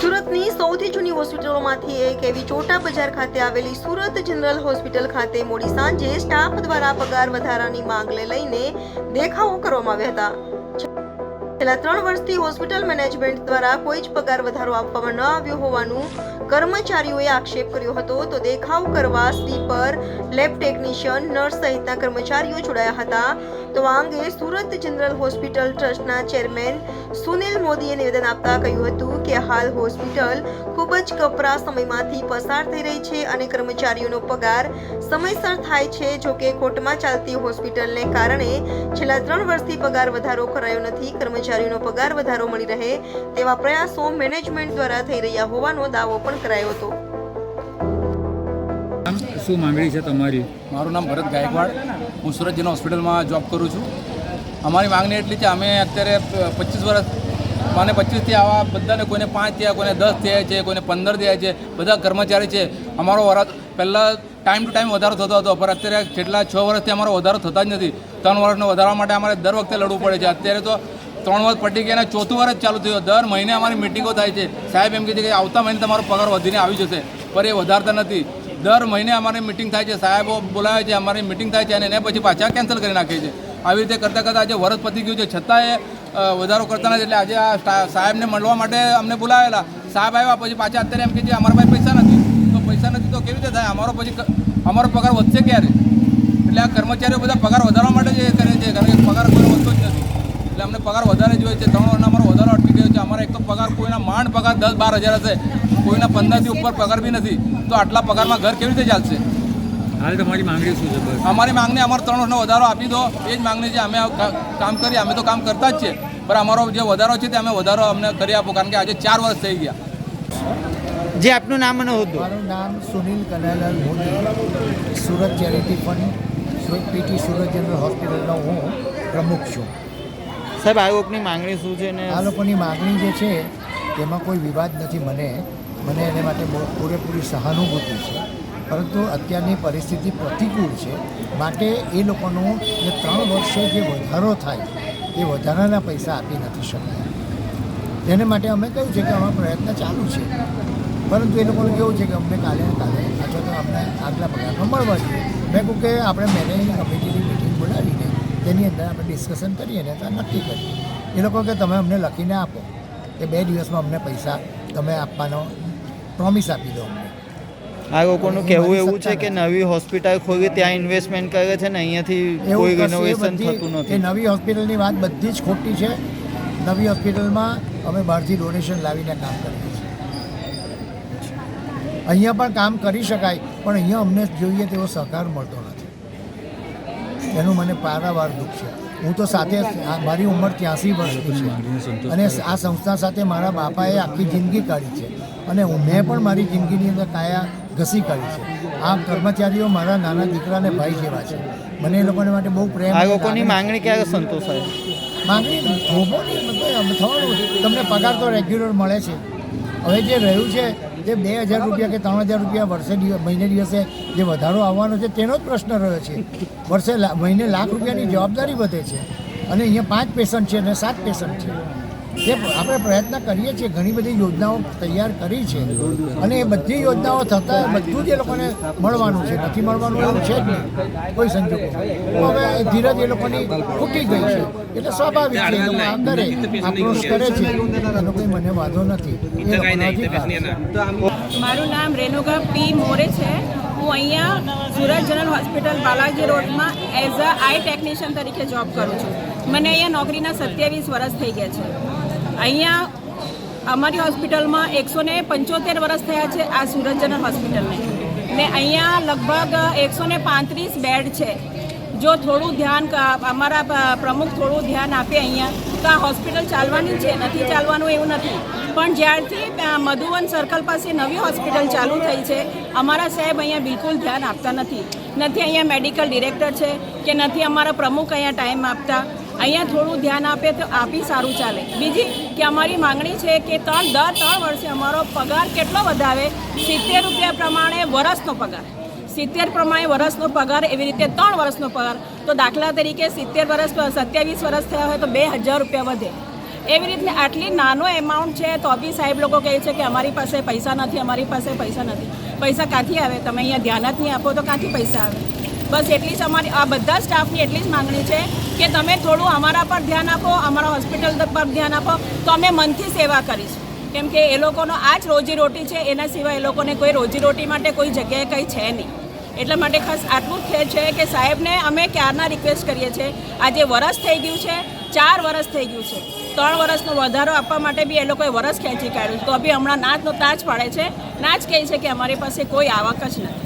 સુરતની સૌથી જૂની હોસ્પિટલોમાંથી એક એવી ચોટા બજાર ખાતે આવેલી સુરત જનરલ હોસ્પિટલ ખાતે મોડી સાંજે સ્ટાફ દ્વારા પગાર વધારાની માંગને લઈને દેખાવો કરવામાં આવ્યા હતા. છેલ્લા ત્રણ વર્ષથી હોસ્પિટલ મેનેજમેન્ટ દ્વારા કોઈ જ પગાર વધારો આપવામાં ન આવ્યો હોવાનું કર્મચારીઓએ આક્ષેપ કર્યો હતો. તો દેખાવ કરવા સ્લીપર, લેબ ટેકનિશિયન, નર્સ સહિતના કર્મચારીઓ જોડાયા હતા. તો આ અંગે સુરત જનરલ હોસ્પિટલ ટ્રસ્ટના ચેરમેન સુનિલ મોદીએ નિવેદન આપતા કહ્યું હતું કે હાલ હોસ્પિટલ ખૂબ જ કપરા સમયમાંથી પસાર થઈ રહી છે અને કર્મચારીઓનો પગાર સમયસર થાય છે જો કે કોર્ટમાં ચાલતી હોસ્પિટલને કારણે છેલ્લા ત્રણ વર્ષથી પગાર વધારો કરાયો નથી, કર્મચારીઓનો પગાર વધારો મળી રહે તેવા પ્રયાસો મેનેજમેન્ટ દ્વારા થઈ રહ્યા હોવાનો દાવો પણ કરાયો હતો. શું માંગણી છે તમારી? મારું નામ ભરત ગાયકવાડ. હું સુરત જિલ્લા હોસ્પિટલમાં જોબ કરું છું. અમારી માંગણી એટલી છે, અમે અત્યારે પચીસ વર્ષ, મને પચીસથી આવા બધાને કોઈને પાંચ થયા, કોઈને દસ થયા છે, કોઈને પંદર થયા છે, બધા કર્મચારી છે. અમારો વરસ પહેલાં ટાઈમ ટુ ટાઈમ વધારો થતો હતો, પણ અત્યારે છેલ્લા છ વર્ષથી અમારો વધારો થતા જ નથી. ત્રણ વર્ષનો વધારવા માટે અમારે દર વખતે લડવું પડે છે. અત્યારે તો ત્રણ વર્ષ પટી ગયા અને ચોથું વર્ષ ચાલુ થયું. દર મહિને અમારી મિટિંગો થાય છે. સાહેબ એમ કહે છે કે આવતા મહિને તમારો પગાર વધીને આવી જશે, પણ એ વધારતા નથી. દર મહિને અમારી મિટિંગ થાય છે. સાહેબો બોલાવે છે, અમારી મિટિંગ થાય છે અને એને પછી પાછા કેન્સલ કરી નાખે છે. આવી રીતે કરતાં કરતાં આજે વરસ પતી ગયું છે. છતાંય એ વધારો કરતા નથી એટલે આજે આ સાહેબને મળવા માટે અમને બોલાવેલા. સાહેબ આવ્યા પછી પાછા અત્યારે એમ કે છે, અમારા પાસે પૈસા નથી. તો પૈસા નથી તો કેવી રીતે થાય? અમારો પછી અમારો પગાર વધશે ક્યારે? એટલે આ કર્મચારીઓ બધા પગાર વધારવા માટે જ એ કરે છે. કારણ કે પગાર કોઈ વધતો જ નથી. એટલે અમને પગાર વધારે જોઈએ છે. ત્રણ વર્ષનો અમારો વધારો અટકી ગયો છે. અમારે એક તો પગાર કોઈના માંડ પગાર દસ બાર હજાર હશે. કોઈના પંદરથી ઉપર પગાર બી નથી. તો આટલા પગારમાં ઘર કેવી રીતે ચાલશે? હાલ તમારી માંગણી શું છે? અમારી માંગણી અમારો ત્રણ વર્ષનો વધારો આપી દો. એ જ માંગણી છે. અમે કામ કરીએ. અમે તો કામ કરતા જ છીએ. પણ અમારો જે વધારો છે તે અમે વધારો અમને કરી આપો. કારણ કે આજે ચાર વર્ષ થઈ ગયા. જે આપનું નામ અને હોદ્દો. મારું નામ Sunil Kanaiyalal Modi. Surat charity fund Surat PT Surat general હોસ્પિટલનો હું પ્રમુખ છું. સાહેબ આયોગની માંગણી શું છે ને? આ લોકોની માંગણી જે છે, તેમાં કોઈ વિવાદ નથી. મને મને એને માટે પૂરેપૂરી સહાનુભૂતિ છે. પરંતુ અત્યારની પરિસ્થિતિ પ્રતિકૂળ છે. માટે એ લોકોનું જે ત્રણ વર્ષે જે વધારો થાય, એ વધારાના પૈસા આપી નથી શકતા. તેને માટે અમે કહ્યું છે કે અમારો પ્રયત્ન ચાલુ છે. પરંતુ એ લોકોને કેવું છે કે અમને કાલે કાલે અથવા તો અમને આગલા પગારમાં મળવા જોઈએ. મેં કહ્યું કે આપણે મેનેજિંગ કમિટીની મિટિંગ તેની અંદર આપણે ડિસ્કશન કરીએ ને તો નક્કી કરીએ. એ લોકો કે તમે અમને લખીને આપો. કે બે દિવસમાં અમને પૈસા તમે આપવાનો પ્રોમિસ આપી દો અમને. આ લોકોનું કહેવું એવું છે કે નવી હોસ્પિટલ ખોલી ત્યાં ઇન્વેસ્ટમેન્ટ કરે છે ને અહીંયાથી કોઈ રિનોવેશન થતું એ નવી હોસ્પિટલની વાત બધી જ ખોટી છે. નવી હોસ્પિટલમાં અમે બહારથી ડોનેશન લાવીને કામ કરીએ છીએ. અહીંયા પણ કામ કરી શકાય પણ અહીંયા અમને જોઈએ તેવો સહકાર મળતો નથી એનું મને પારાવાર દુઃખ છે. હું તો સાથે મારી ઉંમર ત્યાંસી વર્ષની છે. અને આ સંસ્થા સાથે મારા બાપાએ આખી જિંદગી કાઢી છે. અને મેં પણ મારી જિંદગીની અંદર કાયા ઘસી કાઢી છે. આ કર્મચારીઓ મારા નાના દીકરાને ભાઈ જેવા છે. મને એ લોકોને માટે બહુ પ્રેમ આ લોકોની માંગણી ક્યારે સંતોષાય માંગણી થોભોની મતલબ થવાનું તમને પગાર તો રેગ્યુલર મળે છે. હવે જે રહ્યું છે તે બે હજાર રૂપિયા કે ત્રણ હજાર રૂપિયા વર્ષે મહિને દિવસે જે વધારો આવવાનો છે, તેનો જ પ્રશ્ન રહ્યો છે. વર્ષે મહિને લાખ રૂપિયાની જવાબદારી વધે છે. અને અહીંયા પાંચ પેશન્ટ છે અને સાત પેશન્ટ છે. તે આપણે પ્રયત્ન કરીએ છીએ ઘણી બધી યોજનાઓ તૈયાર કરી છે. અને એ બધી યોજનાઓ થતાં બધું જ એ લોકોને મળવાનું છે. નથી મળવાનું એવું છે જ નહીં. કોઈ સંજોગો. હવે ધીરજ એ લોકોની ખૂટી ગઈ છે. એટલે સ્વાભાવિક છે એ લોકો આમ કરે આક્રોશ કરે છે. એનો કોઈ મને વાંધો નથી. મારું નામ રેણુકા પી મોરે છે. હું અહીંયા સુરત જનરલ હોસ્પિટલ બાલાજી રોડમાં એઝ અ આઈ ટેકનિશિયન તરીકે જોબ કરું છું. મને અહીંયા નોકરીના સત્યાવીસ વર્ષ થઈ ગયા છે. અહીંયા અમારી હોસ્પિટલમાં એકસો ને પંચોતેર વર્ષ થયા છે આ સુરત જનરલ હોસ્પિટલને. ને અહીંયા લગભગ એકસો ને પાંત્રીસ બેડ છે. જો થોડું ધ્યાન અમારા પ્રમુખ થોડું ધ્યાન આપે અહીંયા, તો આ હોસ્પિટલ ચાલવાની છે, નથી ચાલવાનું એવું નથી. પણ જ્યારથી મધુવન સર્કલ પાસે નવી હોસ્પિટલ ચાલુ થઈ છે, અમારા સાહેબ અહીંયા બિલકુલ ધ્યાન આપતા નથી. નથી અહીંયા મેડિકલ ડિરેક્ટર છે, કે નથી અમારા પ્રમુખ અહીંયા ટાઈમ આપતા. અહીંયા થોડું ધ્યાન આપે તો આપી સારું ચાલે. બીજી કે અમારી માંગણી છે કે ત્રણ, દર ત્રણ વર્ષે અમારો પગાર કેટલો વધારે? સિત્તેર રૂપિયા પ્રમાણે વર્ષનો પગાર. સિત્તેર પ્રમાણે વર્ષનો પગાર, એવી રીતે ત્રણ વર્ષનો પગાર. તો દાખલા તરીકે સિત્તેર વર્ષ સત્યાવીસ વર્ષ થયા હોય તો બે હજાર રૂપિયા વધે. એવી રીતે આટલી નાનો એમાઉન્ટ છે તો બી સાહેબ લોકો કહે છે કે અમારી પાસે પૈસા નથી, અમારી પાસે પૈસા નથી. પૈસા ક્યાંથી આવે? તમે અહીંયા ધ્યાન જ નહીં આપો તો ક્યાંથી પૈસા આવે? બસ એટલી જ અમારી, આ બધા સ્ટાફની એટલી જ માંગણી છે કે તમે થોડું અમારા પર ધ્યાન આપો, અમારા હોસ્પિટલ પર ધ્યાન આપો, તો અમે મનથી સેવા કરીશું. કેમ કે એ લોકોનો આ જ રોજીરોટી છે, એના સિવાય એ લોકોને કોઈ રોજીરોટી માટે કોઈ જગ્યાએ કંઈ છે નહીં. એટલા માટે ખાસ આટલું જ છે કે સાહેબને અમે ક્યારના રિક્વેસ્ટ કરીએ છીએ? આજે વરસ થઈ ગયું છે, ચાર વરસ થઈ ગયું છે. ત્રણ વર્ષનો વધારો આપવા માટે બી એ લોકોએ વરસ ખેંચી કાઢ્યું તો બી હમણાં નાચનો તાજ પાડે છે. નાચ કહે છે કે અમારી પાસે કોઈ આવક જ નથી.